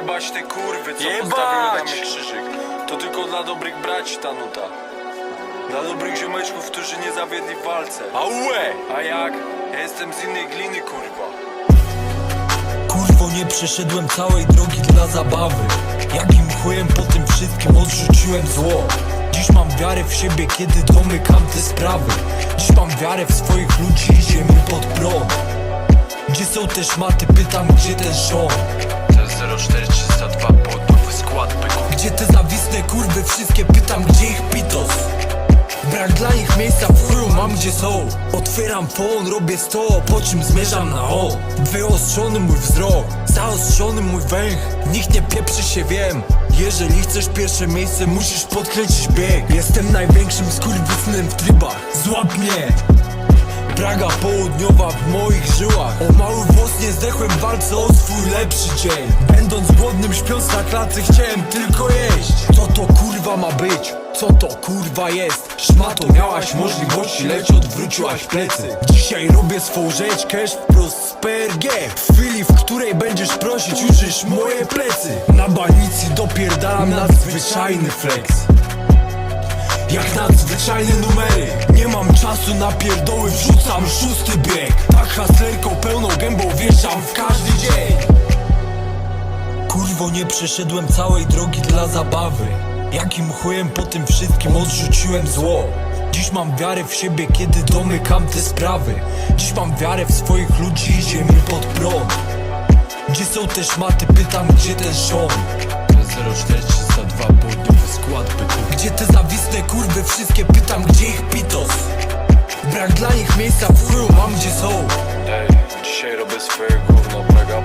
Jebać te kurwy, co Jebać! postawiły na mnie krzyżyk To tylko dla dobrych braci ta nuta Dla dobrych ziomeczków, którzy nie zawiedli w walce. Ałe! A jak? Ja jestem z innej gliny, kurwa. Kurwo nie przeszedłem całej drogi dla zabawy. Jakim chujem po tym wszystkim odrzuciłem zło. Dziś mam wiarę w siebie, kiedy domykam te sprawy. Dziś mam wiarę w swoich ludzi, idziemy pod prąd Gdzie są te szmaty, pytam gdzie ten rząd Zawistne kurwy, wszystkie pytam gdzie ich pitos. Brak dla nich miejsca w chuju, mam gdzie są. Otwieram phone, robię sto, po czym zmierzam na o. Wyostrzony mój wzrok, zaostrzony mój węch. Nikt nie pieprzy się, wiem. Jeżeli chcesz pierwsze miejsce, musisz podkręcić bieg. Jestem największym skurwysynem w trybach. Złap mnie! Praga południowa w moich żyłach. O mały włos nie zdechłem w walce o swój lepszy dzień. Będąc głodnym śpiąc na klatce chciałem tylko jeść kurwa ma być? Co to kurwa jest? Szmato miałaś możliwości, lecz odwróciłaś plecy. Dzisiaj robię swą rzecz, cash wprost z PRG W chwili, w której będziesz prosić, użysz moje plecy. Na banicy dopierdalam nadzwyczajny flex. Jak nadzwyczajne numery. Nie mam czasu na pierdoły, wrzucam szósty bieg. Tak haslerką pełną gębą wjeżdżam w każdy dzień. Kurwo nie przeszedłem całej drogi dla zabawy Jakim chujem po tym wszystkim odrzuciłem zło? Dziś mam wiarę w siebie, kiedy domykam te sprawy. Dziś mam wiarę w swoich ludzi, idziemy pod prąd. Gdzie są te szmaty, pytam gdzie ten rząd To jest 04302 południowy skład byku Gdzie te zawistne kurwy, wszystkie pytam gdzie ich pitos? Brak dla nich miejsca w chuju, mam gdzie są. Ej, dzisiaj robię swoje gówno, Praga